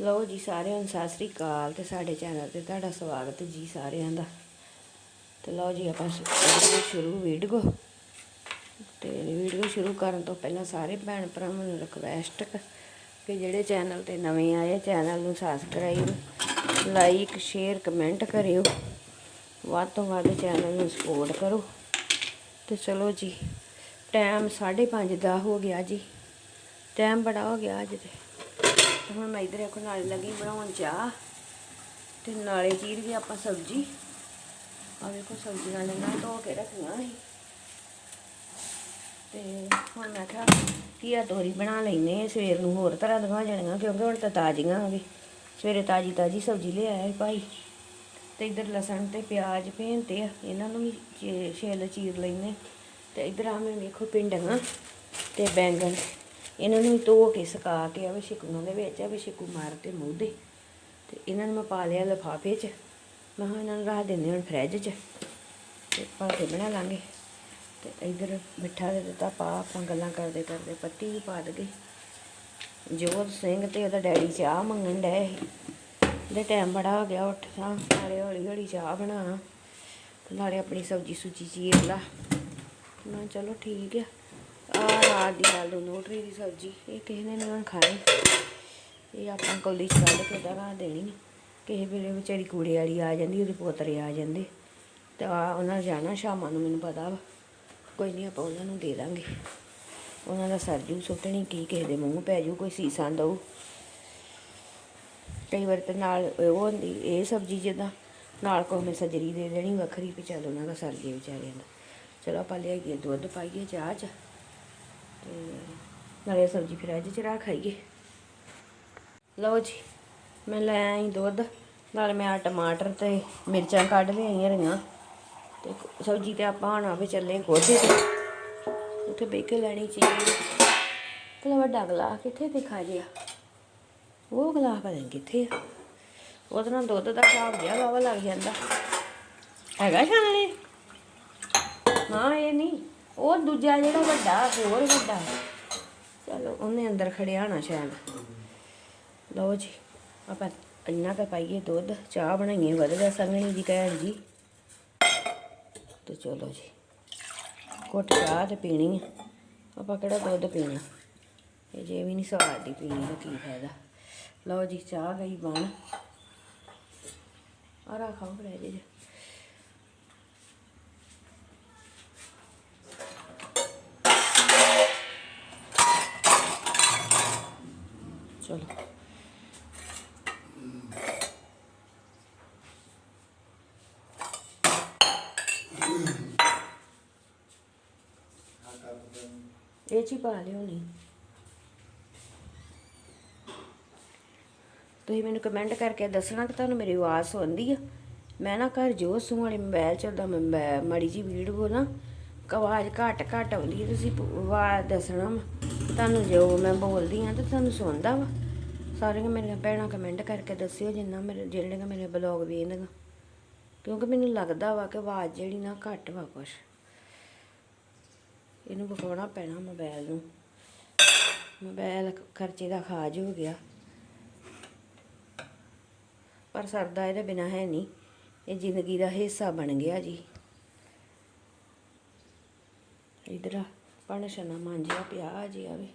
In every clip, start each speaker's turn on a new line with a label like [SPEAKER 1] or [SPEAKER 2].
[SPEAKER 1] ਲਓ ਜੀ ਸਾਰਿਆਂ ਨੂੰ ਸਤਿ ਸ੍ਰੀ ਅਕਾਲ ਤੇ ਸਾਡੇ ਚੈਨਲ ਤੇ ਤੁਹਾਡਾ ਸਵਾਗਤ ਜੀ ਸਾਰਿਆਂ ਦਾ। ਤੇ ਲਓ ਜੀ ਆਪਾਂ ਸ਼ੁਰੂ, ਵੀਡੀਓ। ਤੇ ਵੀਡੀਓ ਸ਼ੁਰੂ ਕਰਨ ਤੋਂ ਪਹਿਲਾਂ ਸਾਰੇ ਭੈਣ ਭਰਾਵਾਂ ਨੂੰ ਰਿਕਵੈਸਟ ਕਿ ਜਿਹੜੇ ਚੈਨਲ ਤੇ ਨਵੇਂ ਆਏ ਚੈਨਲ ਨੂੰ ਸਬਸਕ੍ਰਾਈਬ ਲਾਈਕ ਸ਼ੇਅਰ ਕਮੈਂਟ ਕਰਿਓ। ਵੱਧ ਤੋਂ ਵੱਧ ਚੈਨਲ ਨੂੰ ਸਪੋਰਟ ਕਰੋ। ਤੇ ਚਲੋ ਜੀ ਟਾਈਮ 5:30 ਦਾ ਹੋ ਗਿਆ ਜੀ। ਟਾਈਮ ਬੜਾ ਹੋ ਗਿਆ ਅੱਜ ਤੇ। ਹੁਣ ਮੈਂ ਇਧਰ ਇੱਕ ਨਾਲੇ ਲੱਗੀ ਬਣਾਉਣ ਚਾਹ ਤੇ ਨਾਲੇ ਚੀਰ ਕੇ ਆਪਾਂ ਸਬਜ਼ੀ। ਆ ਵੇਖੋ ਸਬਜ਼ੀਆਂ ਲੈਣਾ ਧੋ ਕੇ ਰੱਖੀਆਂ ਸੀ। ਤੇ ਹੁਣ ਮੈਂ ਕਿਹਾ ਘੀਆ ਤੋਰੀ ਬਣਾ ਲੈਨੇ ਆ ਸਵੇਰ ਨੂੰ ਹੋਰ ਤਰ੍ਹਾਂ ਦੀਆਂ ਹੋ ਜਾਣੀਆਂ, ਕਿਉਂਕਿ ਹੁਣ ਤਾਂ ਤਾਜ਼ੀਆਂ ਆ ਵੀ ਸਵੇਰੇ ਤਾਜ਼ੀ ਤਾਜ਼ੀ ਸਬਜ਼ੀ ਲੈ ਆਇਆ ਭਾਈ। ਤੇ ਇਧਰ ਲਸਣ ਤੇ ਪਿਆਜ਼ ਭੇਨਤੇ ਆ, ਇਹਨਾਂ ਨੂੰ ਵੀ ਚੀ- ਚੀਰ ਲੈਨੇ ਤੇ ਇਧਰ ਆ ਮੈਂ ਵੇਖੋ ਪਿੰਡੀਆਂ ਤੇ ਬੈਂਗਣ। ਇਹਨਾਂ ਨੂੰ ਧੋ ਕੇ ਸੁਕਾ ਕੇ ਆਵੇ ਸ਼ਿਕੂਆਂ ਦੇ ਵਿੱਚ ਆਵੇ ਸ਼ਿਕੂ ਮਾਰ ਤੇ ਮੂੰਹ ਦੇ। ਤੇ ਇਹਨਾਂ ਨੂੰ ਮੈਂ ਪਾ ਲਿਆ ਲਿਫਾਫੇ 'ਚ। ਮੈਂ ਕਿਹਾ ਇਹਨਾਂ ਨੂੰ ਰੱਖ ਦਿੰਦੇ ਹੁਣ ਫਰਿੱਜ 'ਚ। ਤੇ ਪਾ ਕੇ ਬਣਾ ਲਾਂਗੇ। ਤੇ ਇਧਰ ਮਿੱਠਾ ਦੇ ਦਿੱਤਾ ਪਾ ਆਪਾਂ ਗੱਲਾਂ ਕਰਦੇ ਕਰਦੇ ਪੱਤੀ ਵੀ ਪਾ ਦਗੇ ਜੋਤ ਸਿੰਘ ਤੇ ਉਹਦਾ ਡੈਡੀ ਚਾਹ ਮੰਗਣ ਡਏ ਦੇ ਟਾਈਮ ਬੜਾ ਹੋ ਗਿਆ ਉੱਠ ਤਾਂ ਨਾਲੇ ਹੌਲੀ ਹੌਲੀ ਚਾਹ ਬਣਾ। ਨਾਲੇ ਆਪਣੀ ਸਬਜ਼ੀ ਸੁਚੀ ਚੀਰ ਲਾ। ਮੈਂ ਕਿਹਾ ਚਲੋ ਠੀਕ ਆ। ਆਹ ਰਾਤ ਦੀ ਆਲੂ ਨੋਟਰੀ ਦੀ ਸਬਜ਼ੀ, ਇਹ ਕਿਸੇ ਨੇ ਨਹੀਂ ਖਾਣੀ। ਇਹ ਆਪਾਂ ਕੌਲੀ ਚ ਕੱਢ ਕੇ ਉਹਦਾ ਦੇਣੀ ਕਿਸੇ ਵੇਲੇ ਵਿਚਾਰੀ ਕੂੜੇ ਵਾਲੀ ਆ ਜਾਂਦੀ, ਉਹਦੇ ਪੋਤਰੇ ਆ ਜਾਂਦੇ। ਤੇ ਆ ਉਹਨਾਂ ਜਾਣਾ, ਸ਼ਾਮਾਂ ਨੂੰ ਮੈਨੂੰ ਪਤਾ ਵਾ। ਕੋਈ ਨਹੀਂ ਆਪਾਂ ਉਹਨਾਂ ਨੂੰ ਦੇ ਦਾਂਗੇ। ਉਹਨਾਂ ਦਾ ਸਰਜੂ ਸੁੱਟਣੀ, ਕੀ ਕਿਸੇ ਦੇ ਮੂੰਹ ਪੈ ਜੂ, ਕੋਈ ਸੀਸਾਂ ਦਊ। ਕਈ ਵਾਰ ਤੇ ਨਾਲ ਉਹ ਹੁੰਦੀ, ਇਹ ਸਬਜ਼ੀ ਜਿੱਦਾਂ ਨਾਲ ਕੋਈ ਮੈਂ ਸਜਰੀ ਦੇ ਦੇਣੀ ਵੱਖਰੀ, ਵੀ ਚੱਲ ਉਹਨਾਂ ਦਾ ਸਰ ਜੇ ਵਿਚਾਰਿਆਂ ਦਾ। ਚਲੋ ਆਪਾਂ ਲਿਆਈਏ ਦੁੱਧ, ਪਾਈਏ ਚਾਹ ਚ। ਨਾਲੇ ਸਬਜ਼ੀ ਫਰਿੱਜ ਚ ਰੱਖ ਆਈਏ ਲਓ ਜੀ, ਮੈਂ ਲੈ ਆਈ ਦੁੱਧ, ਨਾਲ ਮੈਂ ਆ ਟਮਾਟਰ ਤੇ ਮਿਰਚਾਂ ਕੱਢ ਲਿਆਈਆਂ ਰਹੀਆਂ। ਤੇ ਸਬਜ਼ੀ ਤੇ ਆਪਾਂ ਹੁਣ ਆਵੇ ਚੱਲੇ ਕੋਠੇ ਤੇ। ਉੱਥੇ ਬਹਿ ਲੈਣੀ ਚੀਜ਼। ਭਲਾ ਵੱਡਾ ਗਲਾ ਕਿੱਥੇ ਦਿਖਾ ਜਿਆ ਉਹ ਗਲਾ ਪਤਾ ਕਿੱਥੇ ਆ। ਉਹਦੇ ਨਾਲ ਦੁੱਧ ਦਾ ਹਿਸਾਬ ਜਿਹਾ ਵਾਵਾ ਲੱਗ ਜਾਂਦਾ। ਹੈਗਾ ਛਾਨਣੇ ਹਾਂ ਇਹ ਨਹੀਂ। ਉਹ ਦੂਜਾ ਜਿਹੜਾ ਵੱਡਾ, ਹੋਰ ਵੱਡਾ। ਚਲੋ, ਉਹਨੇ ਅੰਦਰ ਖੜਿਆ ਹੋਣਾ ਸ਼ਾਇਦ। ਲਓ ਜੀ, ਆਪਾਂ ਇੰਨਾ ਕੁ ਪਾਈਏ ਦੁੱਧ, ਚਾਹ ਬਣਾਈਏ ਵਧੀਆ ਸੰਗਣੀ ਦੀ ਕਹਿਣ ਜੀ। ਤੇ ਚਲੋ ਜੀ, ਘੁੱਟ ਚਾਹ ਤੇ ਪੀਣੀ ਆ। ਆਪਾਂ ਕਿਹੜਾ ਦੁੱਧ ਪੀਣਾ? ਇਹ ਜੇ ਵੀ ਨਹੀਂ ਸਵਾਦ ਦੀ ਪੀਣੀ ਦਾ ਕੀ ਫਾਇਦਾ? ਲਓ ਜੀ, ਚਾਹ ਗਈ ਬਣ। ਆ ਰੱਖਾਂ ਫਰਿੱਜ 'ਚ। ਚਲੋ। ਇਹ ਚ ਪਾ ਲਿਓ ਨਹੀਂ। ਤੁਸੀਂ ਮੈਨੂੰ ਕਮੈਂਟ ਕਰਕੇ ਦੱਸਣਾ ਕਿ ਤੁਹਾਨੂੰ ਮੇਰੀ ਆਵਾਜ਼ ਸੁਣਦੀ ਆ? ਮੈਂ ਨਾ ਘਰ ਜੋ ਸੂ ਵਾਲੇ ਮੋਬਾਈਲ ਚੱਲਦਾ, ਮੈਂ ਮੜੀ ਜੀ ਵੀਡੀਓ ਨਾ ਆਵਾਜ਼ ਘੱਟ ਘੱਟ ਆਉਂਦੀ ਹੈ ਤੁਸੀਂ ਆਵਾਜ਼ ਦੱਸਣਾ ਤੁਹਾਨੂੰ ਜੋ ਮੈਂ ਬੋਲਦੀ ਆ ਤੇ ਤੁਹਾਨੂੰ ਸੁਣਦਾ ਵਾ। ਸਾਰੀਆਂ ਮੇਰੀਆਂ ਭੈਣਾਂ ਕਮੈਂਟ ਕਰਕੇ ਦੱਸਿਓ ਜਿੰਨਾ ਮੇਰੇ ਜਿਹੜੀਆਂ ਮੇਰੇ ਬਲੌਗ ਵੇਖਦੀਆਂ ਕਿਉਂਕਿ ਮੈਨੂੰ ਲੱਗਦਾ ਵਾ ਕਿ ਆਵਾਜ਼ ਜਿਹੜੀ ਨਾ ਘੱਟ ਵਾ ਕੁਛ। ਇਹਨੂੰ ਵਿਖਾਉਣਾ ਪੈਣਾ ਮੋਬਾਈਲ ਨੂੰ। ਮੋਬਾਈਲ ਖਰਚੇ ਦਾ ਖਾਜ ਹੋ ਗਿਆ। ਪਰ ਸਰਦਾ ਇਹਦੇ ਬਿਨਾ ਹੈ ਨਹੀਂ। ਇਹ ਜ਼ਿੰਦਗੀ ਦਾ ਹਿੱਸਾ ਬਣ ਗਿਆ ਜੀ। ਇਧਰ ਪਣਸ਼ਨਾ ਮਾਂਜਿਆ ਪਿਆ ਜੀ ਆਵੇ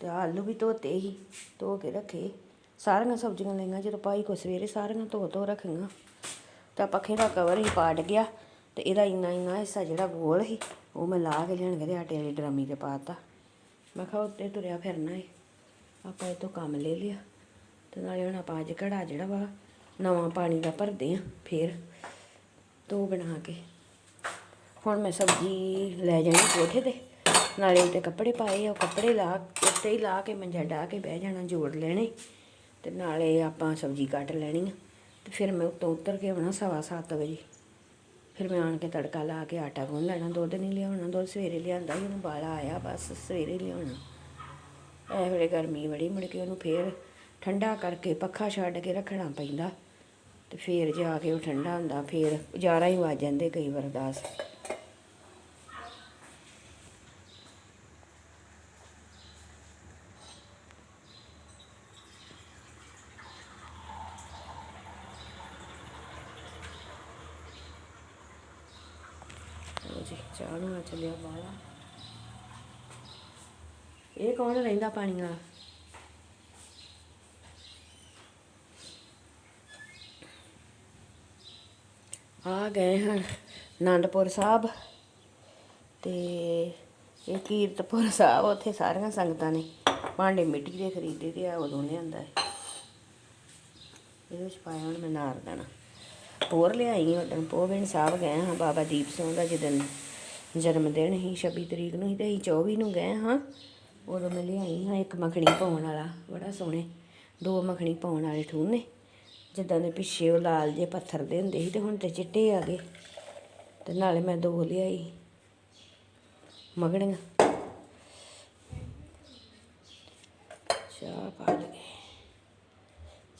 [SPEAKER 1] ਤੇ ਆਲੂ ਵੀ ਧੋਤੇ ਹੀ ਧੋ ਕੇ ਰੱਖੇ। ਸਾਰੀਆਂ ਸਬਜ਼ੀਆਂ ਲਈਆਂ, ਜਦੋਂ ਪਾਈ ਕੋ ਸਵੇਰੇ ਸਾਰੀਆਂ ਧੋ ਧੋ ਰੱਖੀਆਂ। ਤਾਂ ਪੱਖੇ ਦਾ ਕਵਰ ਹੀ ਪਾਟ ਗਿਆ, ਤੇ ਇਹਦਾ ਇੰਨਾ ਇੰਨਾ ਹਿੱਸਾ ਜਿਹੜਾ ਗੋਲ ਸੀ, ਉਹ ਮੈਂ ਲਾ ਕੇ ਲਿਆਣ ਕੇ ਆਟੇ ਵਾਲੀ ਡਰਮੀ ਤੇ ਪਾਤਾ ਮੈਂ ਕਿਹਾ ਉੱਤੇ ਤੁਰਿਆ ਫਿਰਨਾ ਏ, ਆਪਾਂ ਇਹ ਤੋਂ ਕੰਮ ਲੈ ਲਿਆ। ਤੇ ਨਾਲੇ ਹੁਣ ਆਪਾਂ ਅੱਜ ਘੜਾ ਜਿਹੜਾ ਵਾ, ਨਵਾਂ ਪਾਣੀ ਦਾ ਭਰਦੇ ਆ, ਫੇਰ ਤੋ ਬਣਾ ਕੇ। ਹੁਣ ਮੈਂ ਸਬਜ਼ੀ ਲੈ ਜਾਣੀ ਕੋਠੇ ਤੇ, ਨਾਲੇ ਉੱਤੇ ਕੱਪੜੇ ਪਾਏ ਆ, ਉਹ ਕੱਪੜੇ ਲਾ ਉੱਤੇ ਹੀ ਲਾ ਕੇ ਮੰਜਾ ਢਾ ਕੇ ਬਹਿ ਜਾਣਾ ਜੋੜ ਲੈਣੇ, ਤੇ ਨਾਲੇ ਆਪਾਂ ਸਬਜ਼ੀ ਕੱਟ ਲੈਣੀ ਆ, ਤੇ ਫਿਰ ਮੈਂ ਉੱਤੋਂ ਉਤਰ ਕੇ ਆਉਣਾ ਸਵਾ ਸੱਤ ਵਜੇ। ਫਿਰ ਮੈਂ ਆਣ ਕੇ ਤੜਕਾ ਲਾ ਕੇ ਆਟਾ ਗੁੰਨ ਲੈਣਾ, ਦੁੱਧ ਨਹੀਂ ਲਿਆਉਣਾ, ਦੁੱਧ ਸਵੇਰੇ ਲਿਆਂਦਾ ਸੀ, ਉਹਨੂੰ ਬਾਲਾ ਆਇਆ, ਬਸ ਸਵੇਰੇ ਲਿਆਉਣਾ। ਇਹ ਵੇਲੇ ਗਰਮੀ ਬੜੀ, ਮੁੜ ਕੇ ਉਹਨੂੰ ਫੇਰ ਠੰਡਾ ਕਰਕੇ ਪੱਖਾ ਛੱਡ ਕੇ ਰੱਖਣਾ ਪੈਂਦਾ, ਤੇ ਫੇਰ ਜਾ ਕੇ ਉਹ ਠੰਡਾ ਹੁੰਦਾ, ਫੇਰ 11 ਹੀ ਵੱਜ ਜਾਂਦੇ ਕਈ ਵਾਰ 10 ਜੀ ਚਾਹ ਨੂੰ ਆ। ਚੱਲਿਆ ਬਾਲਾ ਇਹ ਕੌਣ ਰਹਿੰਦਾ ਪਾਣੀ ਵਾਲਾ ਆ ਗਏ ਹਨ ਆਨੰਦਪੁਰ ਸਾਹਿਬ ਤੇ ਇਹ ਕੀਰਤਪੁਰ ਸਾਹਿਬ, ਉੱਥੇ ਸਾਰੀਆਂ ਸੰਗਤਾਂ ਨੇ। ਭਾਂਡੇ ਮਿੱਟੀ ਦੇ ਖਰੀਦੇ ਤੇ ਆ, ਉਦੋਂ ਲਿਆਂਦਾ ਹੈ। ਇਹਦੇ ਵਿੱਚ ਪਾਇਆ ਹੁਣ ਮੈਂ ਨਾਰ ਦਾਣਾ। ਹੋਰ ਲਿਆਈ ਉਦੋਂ ਪੋਵਿੰਦ ਸਾਹਿਬ ਗਏ ਹਾਂ ਬਾਬਾ ਦੀਪ ਸਿੰਘ ਦਾ ਜਦੋਂ ਜਨਮ ਦਿਨ ਹੀ 26 ਤਰੀਕ ਨੂੰ ਹੀ ਤੇ ਅਸੀਂ 24 ਨੂੰ ਗਏ ਹਾਂ। ਉਦੋਂ ਮੈਂ ਲਿਆਈ ਹਾਂ ਇੱਕ ਮੱਖਣੀ ਪਾਉਣ ਵਾਲਾ, ਬੜਾ ਸੋਹਣੇ ਦੋ ਮੱਖਣੀ ਪਾਉਣ ਵਾਲੇ ਠੂਨੇ। ਜਿੱਦਾਂ ਦੇ ਪਿੱਛੇ ਉਹ ਲਾਲ ਜੇ ਪੱਥਰ ਦੇ ਹੁੰਦੇ ਸੀ ਤੇ ਹੁਣ ਤੇ ਚਿੱਟੇ ਆ ਗਏ। ਤੇ ਨਾਲੇ ਮੈਂ ਦੋ ਲਿਆਈ, ਮਗਣੀਆਂ। ਚਾਹ ਪਾ ਲਗੇ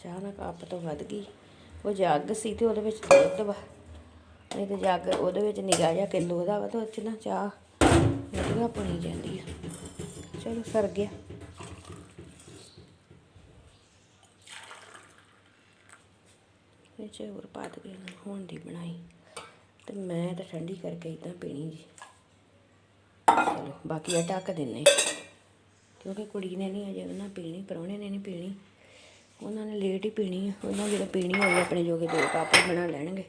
[SPEAKER 1] ਚਾਹ ਨਾ ਕੱਪ ਤੋਂ ਵੱਧ ਗਈ। ਉਹ ਜੱਗ ਸੀ ਤੇ ਉਹਦੇ ਵਿੱਚ ਦੁੱਧ ਵਾ। ਨਹੀਂ ਤੇ ਜੱਗ ਉਹਦੇ ਵਿੱਚ ਨਿਗਾਹ ਜਿਹਾ ਕਿਲੋ ਦਾ ਵਾ ਤੇ ਉਹ 'ਚ ਨਾ ਚਾਹ ਵਧੀਆ ਬਣੀ ਜਾਂਦੀ ਆ। ਚਲੋ ਸਰ ਗਿਆ। ਵਿੱਚ ਹੋਰ ਪਾ ਦੇ ਹੁਣ ਦੀ ਬਣਾਈ। ਤੇ ਮੈਂ ਤਾਂ ਠੰਡੀ ਕਰਕੇ ਇਦਾਂ ਪੀਣੀ ਜੀ। ਚਲੋ, ਬਾਕੀ ਆ ਢੱਕ ਦਿੰਨੇ। ਕਿਉਂਕਿ ਕੁੜੀ ਨੇ ਨਹੀਂ ਅਜੇ ਉਹਨਾਂ ਪੀਣੀ ਪਰੌਣੇ ਨੇ ਨਹੀਂ ਪੀਣੀ। ਉਹਨਾਂ ਨੇ ਲੇਟ ਹੀ ਪੀਣੀ ਆ। ਉਹਨਾਂ ਜਦੋਂ ਪੀਣੀ ਹੋਵੇ ਆਪਣੇ ਜੋਗੇ ਦੋ ਕੱਪ ਬਣਾ ਲੈਣਗੇ।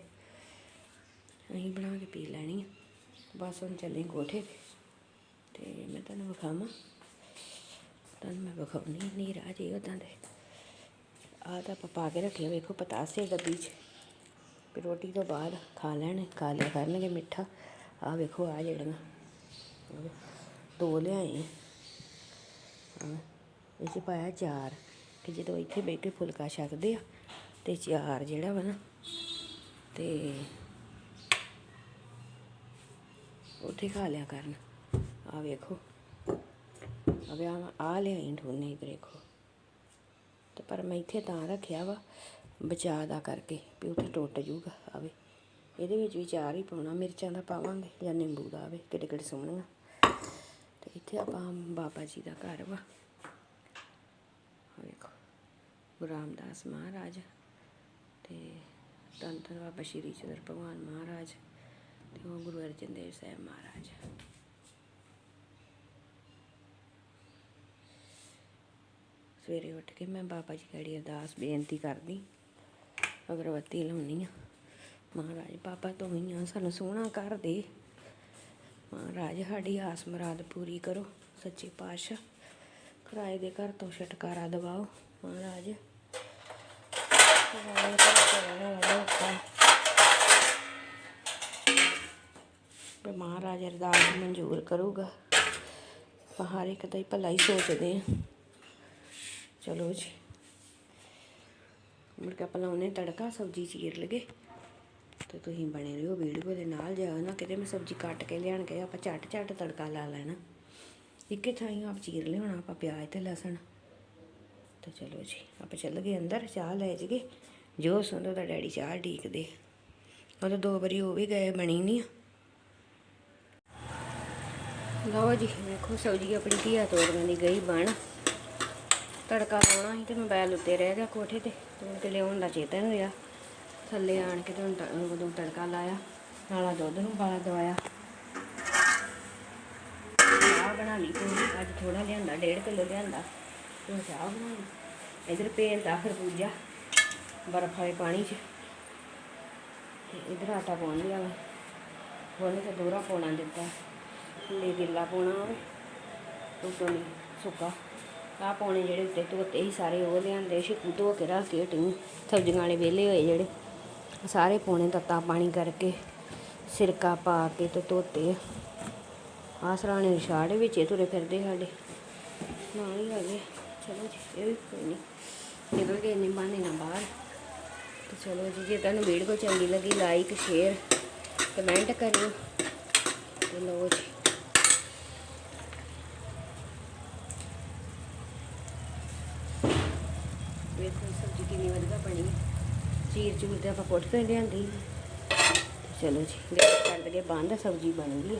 [SPEAKER 1] ਅਸੀਂ ਬਣਾ ਕੇ ਪੀ ਲੈਣੀ ਆ। ਬਸ ਹੁਣ ਚੱਲੇ ਕੋਠੇ ਤੇ। ਮੈਂ ਤੁਹਾਨੂੰ ਵਿਖਾਵਾਂ। ਤੁਹਾਨੂੰ ਮੈਂ ਵਿਖਾਉਣੀ ਨਹੀਂ ਰਾਜ ਇਹ ਉਦਾਂ ਦੇ। ਆਹ ਤਾਂ ਆਪਾਂ ਪਾ ਕੇ ਰੱਖਿਆ ਵੇਖੋ ਪਤਾਸੇ ਡੱਬੀ 'ਚ ਫਿਰ ਰੋਟੀ ਤੋਂ ਬਾਅਦ ਖਾ ਲੈਣ ਖਾ ਲਿਆ ਕਰਨਗੇ ਮਿੱਠਾ। ਆਹ ਵੇਖੋ ਆ ਜਿਹੜੀਆਂ ਆਹ ਵੇ, ਦੋ ਲਿਆਏ ਹਾਂ ਇਹ 'ਚ ਪਾਇਆ ਚਾਰ। ਕਿ ਜਦੋਂ ਇੱਥੇ ਬਹਿ ਕੇ ਫੁਲਕਾ ਛਕਦੇ ਆ ਤੇ ਚਾਰ ਜਿਹੜਾ ਵਾ ਨਾ ਤੇ ਉੱਥੇ ਖਾ ਲਿਆ ਕਰਨ। ਆ ਵੇਖੋ। ਆ ਵੇ ਆ ਲਿਆਈ ਠੋਨੇ ਇਧਰ ਦੇਖੋ ਤੇ ਪਰ ਮੈਂ ਇੱਥੇ ਤਾਂ ਰੱਖਿਆ ਵਾ, ਬਚਾ ਦਾ ਕਰਕੇ, ਵੀ ਉੱਥੇ ਟੁੱਟ ਜੂਗਾ ਆਵੇ। ਇਹਦੇ ਵਿੱਚ ਵੀ ਚਾਰ ਹੀ ਪਾਉਣਾ, ਮਿਰਚਾਂ ਦਾ ਪਾਵਾਂਗੇ, ਜਾਂ ਨਿੰਬੂ ਦਾ, ਆਵੇ ਕਿੱਡੇ ਕਿੱਡੇ ਸੋਹਣੀਆਂ। ਤੇ ਇੱਥੇ ਆਪਾਂ ਬਾਬਾ ਜੀ ਦਾ ਘਰ ਵਾ। ਵੇਖੋ ਗੁਰੂ ਰਾਮਦਾਸ ਮਹਾਰਾਜ ਤੇ ਧੰਨ ਧੰਨ ਬਾਬਾ ਸ਼੍ਰੀ ਚੰਦਰ ਭਗਵਾਨ ਮਹਾਰਾਜ। ਤੇ ਉਹ ਗੁਰੂ ਅਰਜਨ ਦੇਵ ਸਾਹਿਬ ਮਹਾਰਾਜ। ਸਵੇਰੇ ਉੱਠ ਕੇ ਮੈਂ ਬਾਬਾ ਜੀ ਗੜੀ ਅਰਦਾਸ ਬੇਨਤੀ ਕਰਦੀ, ਅਗਰਬੱਤੀ ਲਾਉਣੀ ਆ। ਮਹਾਰਾਜ, ਬਾਬਾ ਤੂੰ ਹੀ ਆ, ਸਾਨੂੰ ਸੋਹਣਾ ਕਰ ਦੇ। ਮਹਾਰਾਜ, ਸਾਡੀ ਆਸ ਮਰਾਦ ਪੂਰੀ ਕਰੋ, ਸੱਚੇ ਪਾਤਸ਼ਾਹ। ਕਿਰਾਏ ਦੇ ਘਰ ਤੋਂ ਛੁਟਕਾਰਾ ਦਿਵਾਓ। ਮਹਾਰਾਜ ਕਿਰਾਏ ਵੀ ਮਹਾਰਾਜ ਅਰਦਾਸ ਮਨਜ਼ੂਰ ਕਰੂਗਾ। ਆਪਾਂ ਹਰ ਇੱਕ ਦਾ ਹੀ ਭਲਾ ਹੀ ਸੋਚਦੇ ਆ ਚਲੋ ਜੀ। ਮੁੜ ਕੇ ਆਪਾਂ ਲਾਉਨੇ ਤੜਕਾ, ਸਬਜ਼ੀ ਚੀਰ ਲਗੇ ਤੇ ਤੁਸੀਂ ਬਣੇ ਰਹੋ ਵੀਡੀਓ ਦੇ ਨਾਲ, ਜਾ ਨਾ ਕਿਤੇ ਮੈਂ ਸਬਜ਼ੀ ਕੱਟ ਕੇ ਲਿਆਣ ਕੇ ਆਪਾਂ ਝੱਟ ਝੱਟ ਤੜਕਾ ਲਾ ਲੈਣਾ। ਇੱਕੇ ਥਾਈਂ ਆਪ ਚੀਰ ਲਿਆਉਣਾ, ਆਪਾਂ ਪਿਆਜ਼ ਤੇ ਲਸਣ। ਤੇ ਚਲੋ ਜੀ, ਆਪਾਂ ਚੱਲ ਗਏ ਅੰਦਰ, ਚਾਹ ਲੈ ਜਗੇ ਜੋ ਸੰਦੋ ਦਾ ਡੈਡੀ ਚਾਹ ਢੀਕਦੇ। ਉਹ ਤਾਂ ਦੋ ਵਾਰੀ ਹੋ ਵੀ ਗਏ, ਬਣੀ ਨਹੀਂ ਆ। ਲਓ ਜੀ ਵੇਖੋ ਸਬਜ਼ੀ ਆਪਣੀ ਧੀਆ ਤੋੜਨ ਦੀ ਗਈ ਬਣ। ਤੜਕਾ ਲਾਉਣਾ ਸੀ ਤੇ ਮੋਬਾਈਲ ਉੱਤੇ ਰਹਿ ਗਿਆ ਕੋਠੇ ਤੇ ਤੋੜ ਕੇ ਲਿਆਉਣ ਦਾ ਚੇਤਾ ਨਹੀਂ ਹੋਇਆ। ਥੱਲੇ ਆਣ ਕੇ ਤੇ ਉਦੋਂ ਤੜਕਾ ਲਾਇਆ, ਨਾਲਾ ਦੁੱਧ ਨੂੰ ਬਾਲਾ ਦਵਾਇਆ। ਚਾਹ ਬਣਾ ਲਈ ਪੂਰੀ ਅੱਜ ਥੋੜਾ ਲਿਆਂਦਾ 1.5 ਕਿਲੋ ਲਿਆਂਦਾ। ਤੇ ਹੁਣ ਚਾਹ ਬਣਾ ਲਈ ਇਧਰ ਪੇਲ ਦਾ ਖਰਬੂਜਾ, ਬਰਫ ਵਾਲੇ ਪਾਣੀ 'ਚ। ਤੇ ਇਧਰ ਆਟਾ ਪਾਉਣ ਲਿਆ ਵਾ। ਉਹਨੇ ਤਾਂ ਦੋਹਰਾ ਪਾਉਣਾ ਦਿੱਤਾ। ਲੈ ਗਿੱਲਾ ਪਾਉਣਾ ਹੋਵੇ ਉੱਤੋਂ ਨਹੀਂ ਸੁੱਕਾ। ਆਹ ਪਾਉਣੇ ਜਿਹੜੇ ਉੱਤੇ ਧੋਤੇ ਸੀ ਸਾਰੇ, ਉਹ ਲਿਆਂਦੇ ਸ਼ਿਕੂ ਧੋ ਕੇ ਰੱਖ ਕੇ ਟਿੰਗ ਸਬਜ਼ੀਆਂ ਵਾਲੇ ਵਿਹਲੇ ਹੋਏ ਜਿਹੜੇ। ਸਾਰੇ ਪਾਉਣੇ ਤੱਤਾ ਪਾਣੀ ਕਰਕੇ ਸਿਰਕਾ ਪਾ ਕੇ ਤੇ ਧੋਤੇ ਆਹ ਸਰਾਣੇ ਦੇ ਛਾੜੇ ਵਿੱਚ ਤੁਰੇ ਫਿਰਦੇ ਸਾਡੇ। ਨਾਲ ਹੀ ਆ। ਗਏ ਚਲੋ ਜੀ, ਇਹ ਵੀ ਕੋਈ ਨਹੀਂ ਨਿਕਲ ਗਏ ਇੰਨੇ ਬਹਾਨੇ ਨਾਲ ਬਾਹਰ। ਤੇ ਚਲੋ ਜੀ, ਜੇ ਤੁਹਾਨੂੰ ਵੀਡੀਓ ਚੰਗੀ ਲੱਗੀ ਲਾਈਕ ਸ਼ੇਅਰ ਕਮੈਂਟ ਕਰਿਓ। ਤੇ ਲਓ ਜੀ। ਦੇਖੋ ਸਬਜ਼ੀ ਕਿੰਨੀ ਵਧੀਆ ਬਣੀ ਚੀਰ ਚੂਰ ਦੇ ਆਪਾਂ ਕੁੱਟ ਕੇ ਚਲੋ ਜੀ ਗੈਸ ਕਰ ਬੰਦ ਸਬਜ਼ੀ ਬਣ ਗਈ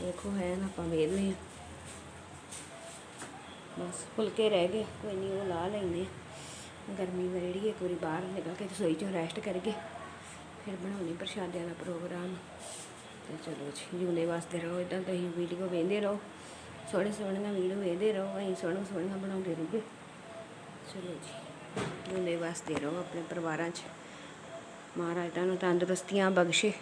[SPEAKER 1] ਦੇਖੋ ਹੈ ਨਾ ਆਪਾਂ ਵੇਲੇ ਬਸ ਫੁਲਕੇ ਰਹਿ ਗਏ, ਕੋਈ ਨਹੀਂ ਉਹ ਲਾ ਲੈਨੇ ਗਰਮੀ ਵਰੜੀ ਇੱਕ ਵਾਰੀ ਬਾਹਰ ਨਿਕਲ ਕੇ ਰਸੋਈ ਚੋਂ ਰੈਸਟ ਕਰਕੇ ਫਿਰ ਬਣਾਉਣੀ ਪ੍ਰਸ਼ਾਦਿਆਂ ਦਾ ਪ੍ਰੋਗਰਾਮ। ਤੇ ਚਲੋ ਜੀ, ਜੁਨੇ ਵਾਸਤੇ ਰਹੋ ਇਦਾਂ ਤੁਸੀਂ ਵੀਡੀਓ ਵੇਂਦੇ ਰਹੋ। ਸੋਹਣੇ ਸੋਹਣੀਆਂ ਵੀਡੀਓ ਵੇਂਦੇ ਰਹੋ, ਅਸੀਂ ਸੋਹਣੇ ਸੋਹਣੀਆਂ ਬਣਾਉਂਦੇ ਰਹੀਏ। ਚਲੋ ਜੀ। ਹੁੰਦੇ ਵਸਦੇ ਰਹੋ ਆਪਣੇ ਪਰਿਵਾਰਾਂ 'ਚ। ਮਹਾਰਾਜ ਤੁਹਾਨੂੰ ਤੰਦਰੁਸਤੀਆਂ ਬਖਸ਼ੇ।